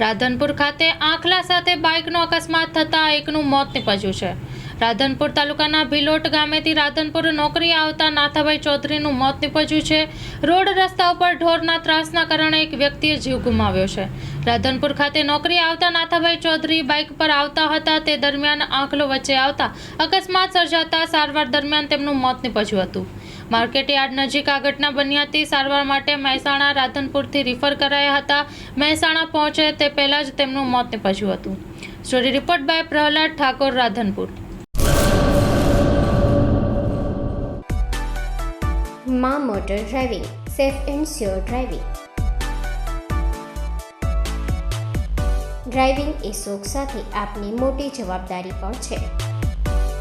રાધનપુર ખાતે આંખલા સાથે બાઇકનો અકસ્માત થતાં એકનું મોત નીપજ્યું છે. રાધનપુર તાલુકાના ભિલોટ ગામેથી રાધનપુર નોકરી આવતા નાથાભાઈ ચૌધરીનું મોત નીપજ્યું છે. રોડ રસ્તા ઉપર ઢોરના ત્રાસના કારણે એક વ્યક્તિએ જીવ ગુમાવ્યો છે. રાધનપુર ખાતે નોકરી આવતા નાથાભાઈ ચૌધરી બાઇક પર આવતા હતા. તે દરમિયાન આંખલો વચ્ચે આવતા અકસ્માત સર્જાતા સારવાર દરમિયાન તેમનું મોત નીપજ્યું હતું. માર્કેટ યાર્ડ નજીક આ ઘટના બની હતી. સારવાર માટે મહેસાણા રાધનપુરથી રિફર કરાયા હતા. મહેસાણા પહોંચે તે પહેલાં જ તેમનું મોત નિપજ્યું હતું. Story report by Prahlad Thakor, Radhanpur. માં motor driving, safe and sure driving. Driving એ શોખ સાથે આપની મોટી જવાબદારી પણ છે.